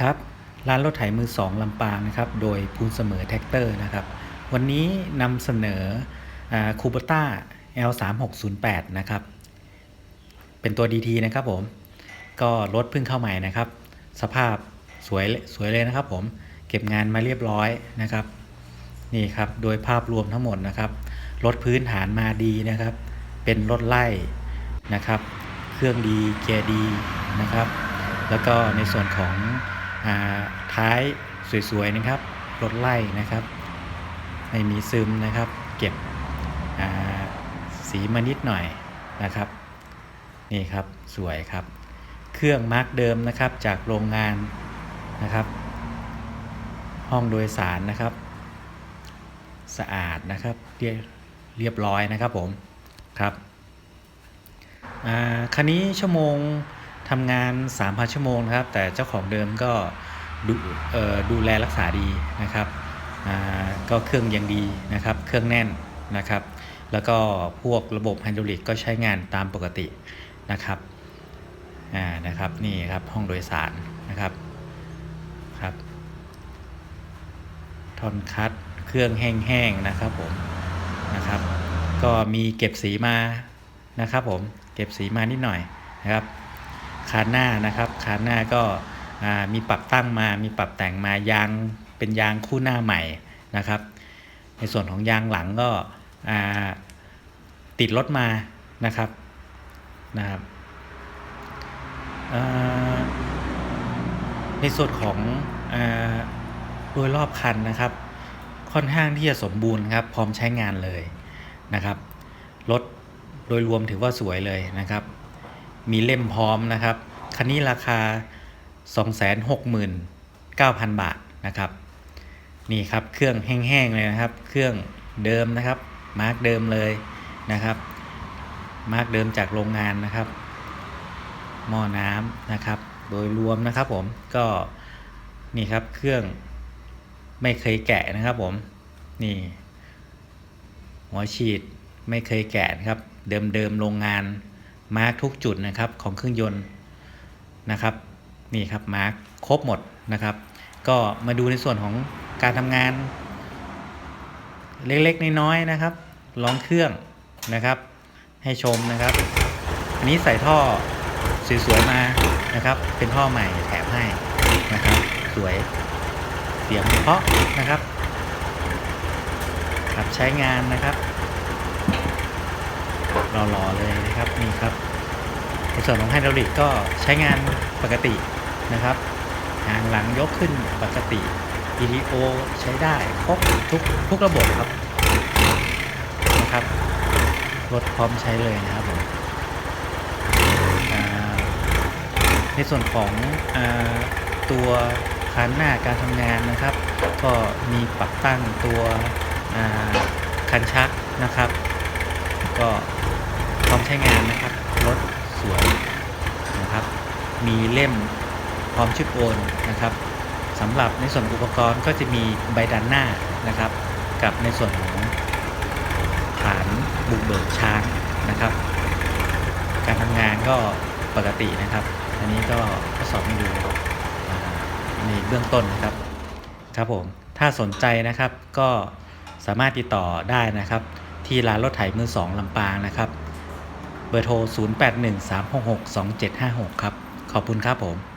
ครับร้านรถไถมือสองลำปางนะครับโดยภูนเสมอแท็กเตอร์นะครับวันนี้นำเสนอคูปต้า L3608 นะครับเป็นตัว DT นะครับผมก็รถเพิ่งเข้าใหม่นะครับ สภาพสวยสวยเลยนะครับผมเก็บงานมาเรียบร้อยนะครับนี่ครับโดยภาพรวมทั้งหมดนะครับรถพื้นฐานมาดีนะครับ เป็นรถไล่นะครับ เครื่องดีเกียร์ดีนะครับ แล้วก็ในส่วนของาท้ายสวยๆนะครับรถไล่นะครับไม่มีซึมนะครับ เก็บสีมานิดหน่อยนะครับ นี่ครับสวยครับ เครื่องมาร์กเดิมนะครับจากโรงงานนะครับ ห้องโดยสารนะครับ สะอาดนะครับเรียเรียบร้อยนะครับผมครับคันนี้ชั่วโมง ทำงาน 3,000 ชั่วโมงนะครับ แต่เจ้าของเดิมก็ดูดูแลรักษาดีนะครับก็เครื่องยังดีนะครับ เครื่องแน่นนะครับ แล้วก็พวกระบบไฮดรอลิกก็ใช้งานตามปกตินะครับอ่านะครับนี่ครับห้องโดยสารนะครับครับทอนคัดเครื่องแห้งๆนะครับผมนะครับ ก็มีเก็บสีมานะครับผมเก็บสีมานิดหน่อยนะครับ คานหน้านะครับคานหน้าก็มีปรับตั้งมา มีปรับแต่งมายางเป็นยางคู่หน้าใหม่นะครับ ในส่วนของยางหลังก็ติดรถมานะครับนะครับในส่วนของโดยรอบคันนะครับ ค่อนข้างที่จะสมบูรณ์ครับพร้อมใช้งานเลยนะครับรถโดยรวมถือว่าสวยเลยนะครับ มีเล่มพร้อมนะครับ คันนี้ราคา 269,000 บาทนะครับ นี่ครับเครื่องแห้งๆเลยนะครับ เครื่องเดิมนะครับ มาร์กเดิมเลยนะครับ มาร์กเดิมจากโรงงานนะครับ หม้อน้ำนะครับ โดยรวมนะครับผม ก็นี่ครับเครื่องไม่เคยแกะนะครับผม นี่หัวฉีดไม่เคยแกะนะครับ เดิมๆโรงงาน มาร์กทุกจุดนะครับของเครื่องยนต์นะครับนี่ครับมาร์กครบหมดนะครับ ก็มาดูในส่วนของการทำงาน เล็กๆน้อยๆนะครับลองเครื่องนะครับ ให้ชมนะครับ อันนี้ใส่ท่อสวยๆมานะครับ เป็นท่อใหม่แถมให้นะครับ สวยเสียงเพราะนะครับ ครับใช้งานนะครับ รอๆเลยนะครับนี่ครับในส่วนของไฮดรอลิกก็ใช้งานปกตินะครับหางหลังยกขึ้นปกติ EDO ใช้ได้ครบทุกทุกระบบครับนะครับรถพร้อมใช้เลยนะครับผมในส่วนของอตัวคันหน้าการทำงานนะครับ ก็มีปรับตั้งตัวคันชักนะครับ ก็ ร้อมใช้งานนะครับ รถสวยนะครับ มีเล่มพร้อมชิปโอนนะครับสำหรับในส่วนอุปกรณ์ก็จะมีใบดันหน้านะครับ กับในส่วนของฐานบุกเบิกช้างนะครับ การทำงานก็ปกตินะครับ อันนี้ก็ทดสอบให้ดูในเบื้องต้นนะครับครับผมถ้าสนใจนะครับก็สามารถติดต่อได้นะครับ ที่ร้านรถไถมือ2ลำปางนะครับ บอร์โทร 0813662756 ครับ ขอบคุณครับผม